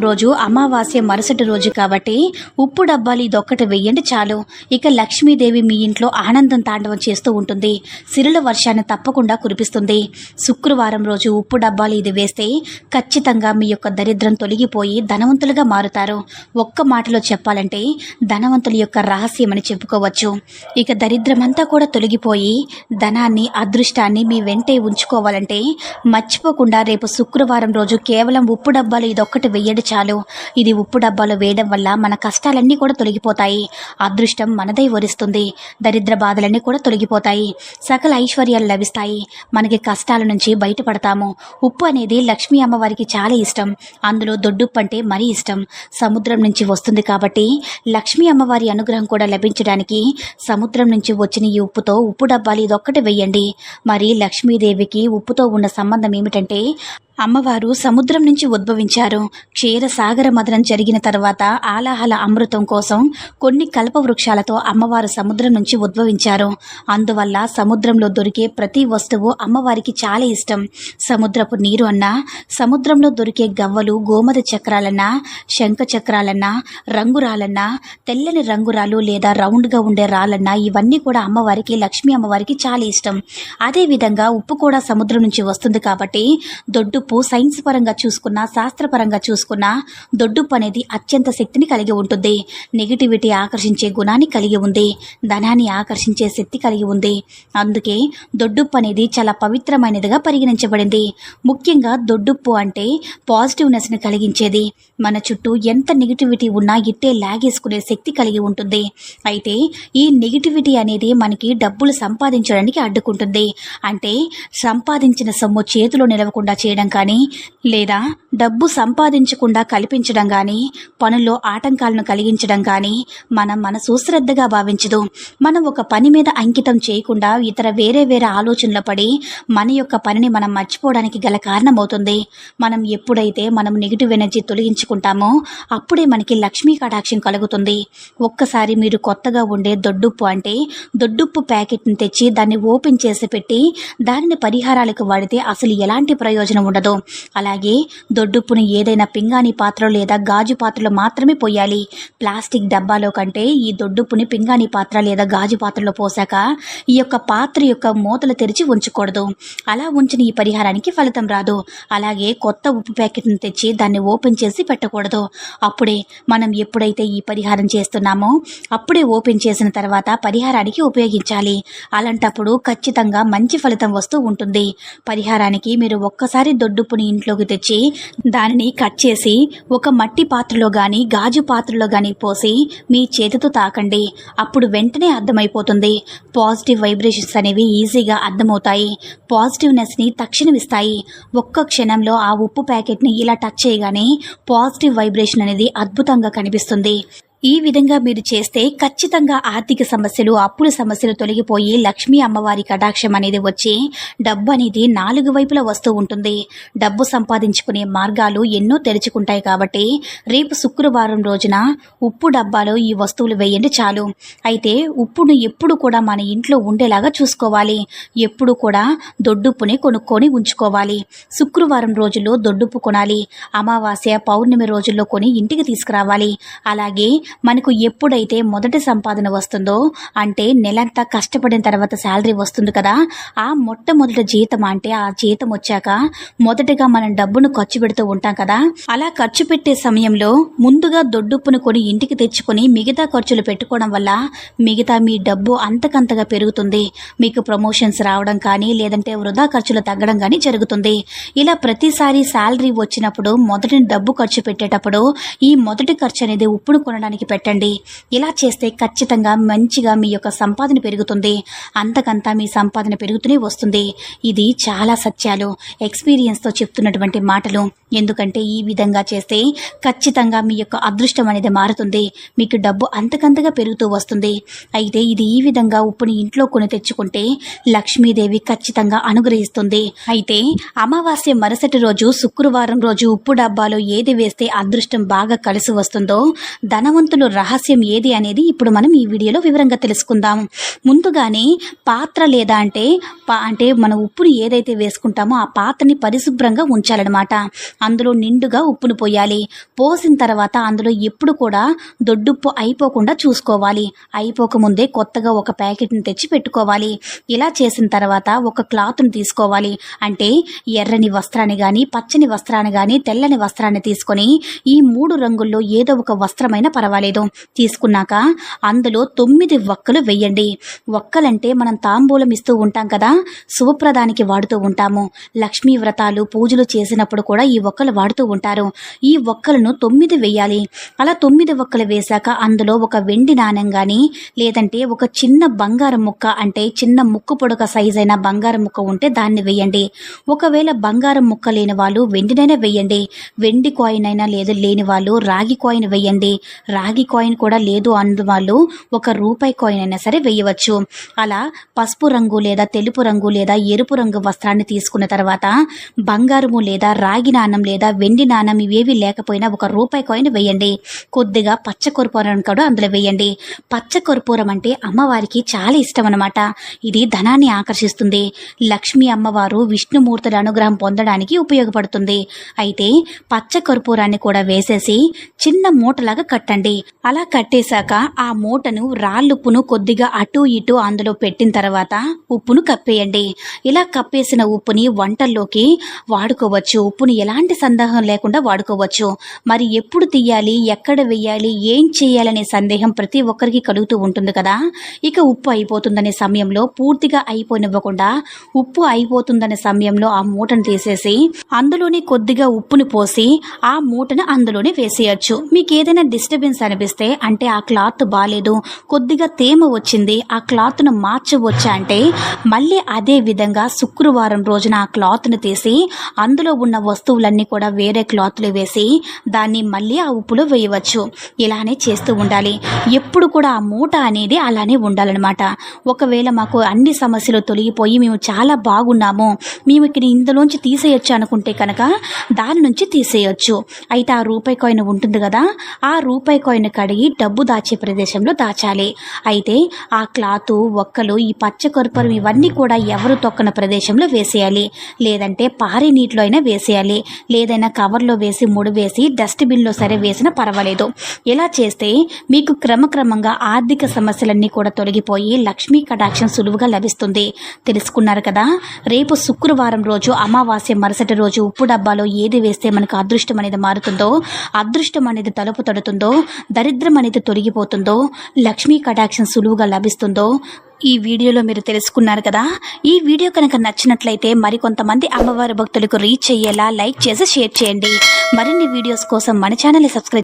రోజు అమావాస్య మరుసటి రోజు కాబట్టి ఉప్పు డబ్బాలు ఇదొక్కటి వెయ్యండి చాలు. ఇక లక్ష్మీదేవి మీ ఇంట్లో ఆనందం తాండవం చేస్తూ ఉంటుంది. సిరుల వర్షాన్ని తప్పకుండా కురిపిస్తుంది. శుక్రవారం రోజు ఉప్పు డబ్బాలు ఇది వేస్తే ఖచ్చితంగా మీ యొక్క దరిద్రం తొలగిపోయి ధనవంతులుగా మారుతారు. ఒక్క మాటలో చెప్పాలంటే ధనవంతుల యొక్క రహస్యం అని చెప్పుకోవచ్చు. ఇక దరిద్రమంతా కూడా తొలగిపోయి ధనాన్ని అదృష్టాన్ని మీ వెంటే ఉంచుకోవాలంటే మర్చిపోకుండా రేపు శుక్రవారం రోజు కేవలం ఉప్పు డబ్బాలు ఇదొక్కటి వెయ్యడు చాలు. ఇది ఉప్పు డబ్బాలో వేయడం వల్ల మన కష్టాలన్నీ కూడా తొలగిపోతాయి. అదృష్టం మనదై వరిస్తుంది. దరిద్ర బాధలన్నీ కూడా తొలగిపోతాయి. సకల ఐశ్వర్యాలు లభిస్తాయి. మనకి కష్టాల నుంచి బయటపడతాము. ఉప్పు అనేది లక్ష్మీ అమ్మవారికి చాలా ఇష్టం. అందులో దొడ్డుప్పు అంటే మరీ ఇష్టం. సముద్రం నుంచి వస్తుంది కాబట్టి లక్ష్మీ అమ్మవారి అనుగ్రహం కూడా లభించడానికి సముద్రం నుంచి వచ్చిన ఈ ఉప్పుతో ఉప్పు డబ్బాలు ఇదొక్కటి వెయ్యండి మరి లక్ష్మీదేవికి ఉప్పుతో ఉన్న సంబంధం ఏమిటంటే అమ్మవారు సముద్రం నుంచి ఉద్భవించారు. క్షీరసాగర మదనం జరిగిన తర్వాత ఆలాహల అమృతం కోసం కొన్ని కల్ప వృక్షాలతో అమ్మవారు సముద్రం నుంచి ఉద్భవించారు. అందువల్ల సముద్రంలో దొరికే ప్రతి వస్తువు అమ్మవారికి చాలా ఇష్టం. సముద్రపు నీరు అన్నా సముద్రంలో దొరికే గవ్వలు గోమద చక్రాలన్నా శంఖ చక్రాలన్నా రంగురాలన్నా తెల్లని రంగురాలు లేదా రౌండ్గా ఉండే రాళ్ళన్నా ఇవన్నీ కూడా అమ్మవారికి లక్ష్మీ అమ్మవారికి చాలా ఇష్టం. అదేవిధంగా ఉప్పు కూడా సముద్రం నుంచి వస్తుంది కాబట్టి దొడ్డు దొడ్డుప్పు సైన్స్ పరంగా చూసుకున్నా శాస్త్రపరంగా చూసుకున్నా దొడ్డుప్పు అనేది అత్యంత శక్తిని కలిగి ఉంటుంది. నెగిటివిటీ ఆకర్షించే గుణాన్ని కలిగి ఉంది. ధనాన్ని ఆకర్షించే శక్తి కలిగి ఉంది. అందుకే దొడ్డుప్పు అనేది చాలా పవిత్రమైనదిగా పరిగణించబడింది. ముఖ్యంగా దొడ్డుప్పు అంటే పాజిటివ్నెస్ని కలిగించేది. మన చుట్టూ ఎంత నెగిటివిటీ ఉన్నా ఇట్టే లాగేసుకునే శక్తి కలిగి ఉంటుంది. అయితే ఈ నెగిటివిటీ అనేది మనకి డబ్బులు సంపాదించడానికి అడ్డుకుంటుంది. అంటే సంపాదించిన సొమ్ము చేతిలో నిలవకుండా చేయడం కానీ లేదా డబ్బు సంపాదించకుండా కల్పించడం కానీ పనుల్లో ఆటంకాలను కలిగించడం కానీ మన మనసు శ్రద్ధగా భావించదు. మనం ఒక పని మీద అంకితం చేయకుండా ఇతర వేరే వేరే ఆలోచనలు పడి మన యొక్క పనిని మనం మర్చిపోవడానికి గల కారణమవుతుంది. మనం ఎప్పుడైతే మనం నెగిటివ్ ఎనర్జీ తొలగించుకుంటామో అప్పుడే మనకి లక్ష్మీ కటాక్షం కలుగుతుంది. ఒక్కసారి మీరు కొత్తగా ఉండే దొడ్డుప్పు అంటే దొడ్డుప్పు ప్యాకెట్ని తెచ్చి దాన్ని ఓపెన్ చేసి పెట్టి దానిని పరిహారాలకు వాడితే అసలు ఎలాంటి ప్రయోజనం ఉండదు. అలాగే దొడ్డుప్పును ఏదైనా పింగాణి పాత్ర లేదా గాజు పాత్రలో మాత్రమే పోయాలి. ప్లాస్టిక్ డబ్బాలో కంటే ఈ దొడ్డుప్పుని పింగాణి పాత్ర లేదా గాజు పాత్రలో పోసాక ఈ యొక్క పాత్ర యొక్క మూతలు తెరిచి ఉంచకూడదు. అలా ఉంచిన ఈ పరిహారానికి ఫలితం రాదు. అలాగే కొత్త ఉప్పు ప్యాకెట్ని తెచ్చి దాన్ని ఓపెన్ చేసి పెట్టకూడదు. అప్పుడే మనం ఎప్పుడైతే ఈ పరిహారం చేస్తున్నామో అప్పుడే ఓపెన్ చేసిన తర్వాత పరిహారానికి ఉపయోగించాలి. అలాంటప్పుడు ఖచ్చితంగా మంచి ఫలితం వస్తూ ఉంటుంది. పరిహారానికి మీరు ఒక్కసారి దొడ్డు దొడ్డుప్పుని ఇంట్లోకి తెచ్చి దానిని కట్ చేసి ఒక మట్టి పాత్రలో గాని గాజు పాత్రలో గాని పోసి మీ చేతితో తాకండి. అప్పుడు వెంటనే అర్థమైపోతుంది. పాజిటివ్ వైబ్రేషన్స్ అనేవి ఈజీగా అర్థమవుతాయి. పాజిటివ్నెస్ని తక్షణం ఇస్తాయి ఒక్క క్షణంలో ఆ ఉప్పు ప్యాకెట్ని ఇలా టచ్ చేయగానే పాజిటివ్ వైబ్రేషన్ అనేది అద్భుతంగా కనిపిస్తుంది. ఈ విధంగా మీరు చేస్తే ఖచ్చితంగా ఆర్థిక సమస్యలు అప్పుల సమస్యలు తొలగిపోయి లక్ష్మీ అమ్మవారి కటాక్షం అనేది వచ్చి డబ్బు అనేది నాలుగు వైపులా వస్తూ ఉంటుంది. డబ్బు సంపాదించుకునే మార్గాలు ఎన్నో తెరుచుకుంటాయి కాబట్టి రేపు శుక్రవారం రోజున ఉప్పు డబ్బాలో ఈ వస్తువులు వేయండి చాలు. అయితే ఉప్పును ఎప్పుడు కూడా మన ఇంట్లో ఉండేలాగా చూసుకోవాలి. ఎప్పుడు కూడా దొడ్డుప్పుని కొనుక్కొని ఉంచుకోవాలి. శుక్రవారం రోజుల్లో దొడ్డుప్పు కొనాలి. అమావాస్య పౌర్ణమి రోజుల్లో కొని ఇంటికి తీసుకురావాలి. అలాగే మనకు ఎప్పుడైతే మొదటి సంపాదన వస్తుందో అంటే నెలంతా కష్టపడిన తర్వాత శాలరీ వస్తుంది కదా ఆ మొట్టమొదటి జీతం అంటే ఆ జీతం వచ్చాక మొదటగా మనం డబ్బును ఖర్చు పెడుతూ ఉంటాం కదా. అలా ఖర్చు పెట్టే సమయంలో ముందుగా దొడ్డుప్పును కొని ఇంటికి తెచ్చుకొని మిగతా ఖర్చులు పెట్టుకోవడం వల్ల మిగతా మీ డబ్బు అంతకంతగా పెరుగుతుంది. మీకు ప్రమోషన్స్ రావడం కానీ లేదంటే వృధా ఖర్చులు తగ్గడం కానీ జరుగుతుంది. ఇలా ప్రతిసారి శాలరీ వచ్చినప్పుడు మొదటి డబ్బు ఖర్చు పెట్టేటప్పుడు ఈ మొదటి ఖర్చు అనేది ఉప్పును కొనడానికి పెట్టండి. ఇలా చేస్తే ఖచ్చితంగా మంచిగా మీ యొక్క సంపాదన పెరుగుతుంది. అంతకంతా మీ సంపాదన పెరుగుతూనే వస్తుంది. ఇది చాలా సత్యాలు. ఎక్స్పీరియన్స్తో చెప్తున్నటువంటి మాటలు. ఎందుకంటే ఈ విధంగా చేస్తే ఖచ్చితంగా మీ యొక్క అదృష్టం అనేది మారుతుంది. మీకు డబ్బు అంతకంతగా పెరుగుతూ వస్తుంది. అయితే ఇది ఈ విధంగా ఉప్పుని ఇంట్లో కొని తెచ్చుకుంటే లక్ష్మీదేవి ఖచ్చితంగా అనుగ్రహిస్తుంది. అయితే అమావాస్య మరుసటి రోజు శుక్రవారం రోజు ఉప్పు డబ్బాలో ఏది వేస్తే అదృష్టం బాగా కలిసి వస్తుందో ధనవంతుడు ఇందులో రహస్యం ఏది అనేది ఇప్పుడు మనం ఈ వీడియోలో వివరంగా తెలుసుకుందాం. ముందుగానే పాత్ర లేదా అంటే పా అంటే మన ఉప్పుని ఏదైతే వేసుకుంటామో ఆ పాత్రని పరిశుభ్రంగా ఉంచాలన్నమాట. అందులో నిండుగా ఉప్పును పోయాలి. పోసిన తర్వాత అందులో ఎప్పుడు కూడా దొడ్డుప్పు అయిపోకుండా చూసుకోవాలి. అయిపోకముందే కొత్తగా ఒక ప్యాకెట్ని తెచ్చి పెట్టుకోవాలి. ఇలా చేసిన తర్వాత ఒక క్లాత్ను తీసుకోవాలి. అంటే ఎర్రని వస్త్రాన్ని కానీ పచ్చని వస్త్రాన్ని కానీ తెల్లని వస్త్రాన్ని తీసుకొని ఈ మూడు రంగుల్లో ఏదో ఒక వస్త్రమైన వస్త్రమైనా పర్వాలేదు తీసుకున్నాక అందులో తొమ్మిది వక్కలు వెయ్యండి. వక్కలంటే మనం తాంబూలం ఇస్తూ ఉంటాం కదా శుభప్రదానికి వాడుతూ ఉంటాము. లక్ష్మీ వ్రతాలు పూజలు చేసినప్పుడు కూడా ఈ ఒక్కలు వాడుతూ ఉంటారు. ఈ ఒక్కలను తొమ్మిది వెయ్యాలి. అలా తొమ్మిది ఒక్కలు వేశాక అందులో ఒక వెండి నాణ్యం కానీ లేదంటే ఒక చిన్న బంగారం ముక్క అంటే చిన్న ముక్కు పొడక సైజ్ అయిన బంగారం ముక్క ఉంటే దాన్ని వెయ్యండి. ఒకవేళ బంగారం ముక్క లేని వాళ్ళు వెండినైనా వెయ్యండి. వెండి కాయిన్ అయినా లేదు లేని వాళ్ళు రాగి కాయిన్ వెయ్యండి. రాగి కాయిన్ కూడా లేదు అన్న వాళ్ళు ఒక రూపాయి కాయిన్ అయినా సరే వేయవచ్చు. అలా పసుపు రంగు లేదా తెలుపు రంగు లేదా ఎరుపు రంగు వస్త్రాన్ని తీసుకున్న తర్వాత బంగారము లేదా రాగి నాణం లేదా వెండి నాణం ఇవేవి లేకపోయినా ఒక రూపాయి కాయిన్ వేయండి. కొద్దిగా పచ్చ కర్పూరం కూడా అందులో వేయండి. పచ్చ కర్పూరం అంటే అమ్మవారికి చాలా ఇష్టం అనమాట ఇది ధనాన్ని ఆకర్షిస్తుంది. లక్ష్మీ అమ్మవారు విష్ణుమూర్తుల అనుగ్రహం పొందడానికి ఉపయోగపడుతుంది. అయితే పచ్చ కర్పూరాన్ని కూడా వేసేసి చిన్న మూటలాగా కట్టండి. అలా కట్టేశాక ఆ మూటను రాళ్ళుప్పును కొద్దిగా అటు ఇటు అందులో పెట్టిన తర్వాత ఉప్పును కప్పేయండి. ఇలా కప్పేసిన ఉప్పుని వంటల్లోకి వాడుకోవచ్చు. ఉప్పుని ఎలాంటి సందేహం లేకుండా వాడుకోవచ్చు. మరి ఎప్పుడు తీయాలి? ఎక్కడ వేయాలి? ఏం చేయాలనే సందేహం ప్రతి ఒక్కరికి కలుగుతూ ఉంటుంది కదా? ఇక ఉప్పు అయిపోతుందనే సమయంలో పూర్తిగా అయిపోనివ్వకుండా ఉప్పు అయిపోతుందనే సమయంలో ఆ మూటను తీసేసి అందులోనే కొద్దిగా ఉప్పుని పోసి ఆ మూటను అందులోనే వేసేయచ్చు. మీకు ఏదైనా డిస్టర్బెన్స్ అనిపిస్తే అంటే ఆ క్లాత్ బాగాలేదు కొద్దిగా తేమ వచ్చింది. ఆ క్లాత్ను మార్చవచ్చా అంటే మళ్ళీ అదే విధంగా శుక్రవారం రోజున ఆ క్లాత్ను తీసి అందులో ఉన్న వస్తువులన్నీ కూడా వేరే క్లాత్లు వేసి దాన్ని మళ్ళీ ఆ ఉప్పులో వేయవచ్చు. ఇలానే చేస్తూ ఉండాలి. ఎప్పుడు కూడా ఆ మూట అనేది అలానే ఉండాలన్నమాట. ఒకవేళ మాకు అన్ని సమస్యలు తొలగిపోయి మేము చాలా బాగున్నాము మేము ఇక్కడ ఇందులోంచి తీసేయచ్చు అనుకుంటే కనుక దాని నుంచి తీసేయచ్చు. అయితే ఆ రూపాయి కాయిన్ ఉంటుంది కదా ఆ రూపాయి కాయిన్ కడిగి డబ్బు దాచే ప్రదేశంలో దాచాలి. అయితే ఆ క్లాత్ ఒక్కలు ఈ పచ్చ కొరపరం ఇవన్నీ కూడా ఎవరు తొక్కన ప్రదేశంలో వేసేయాలి. లేదంటే పారే నీటిలో అయినా వేసేయాలి. లేదైనా కవర్లో వేసి ముడి వేసి డస్ట్బిన్లో సరే వేసినా పర్వాలేదు. ఇలా చేస్తే మీకు క్రమక్రమంగా ఆర్థిక సమస్యలన్నీ కూడా తొలగిపోయి లక్ష్మీ కటాక్షం సులువుగా లభిస్తుంది. తెలుసుకున్నారు కదా? రేపు శుక్రవారం రోజు అమావాస్య మరుసటి రోజు ఉప్పు డబ్బాలో ఏది వేస్తే మనకు అదృష్టం అనేది మారుతుందో అదృష్టం అనేది తలుపు తడుతుందో దరిద్రం అనేది తొలగిపోతుందో లక్ష్మీ కటాక్షం సులువుగా లభిస్తుందో ఈ వీడియోలో మీరు తెలుసుకున్నారు కదా. ఈ వీడియో కనుక నచ్చినట్లయితే మరికొంతమంది అమ్మవారి భక్తులకు రీచ్ అయ్యేలా లైక్ చేసి షేర్ చేయండి. మరిన్ని వీడియోస్ కోసం మన ఛానల్ని సబ్స్క్రైబ్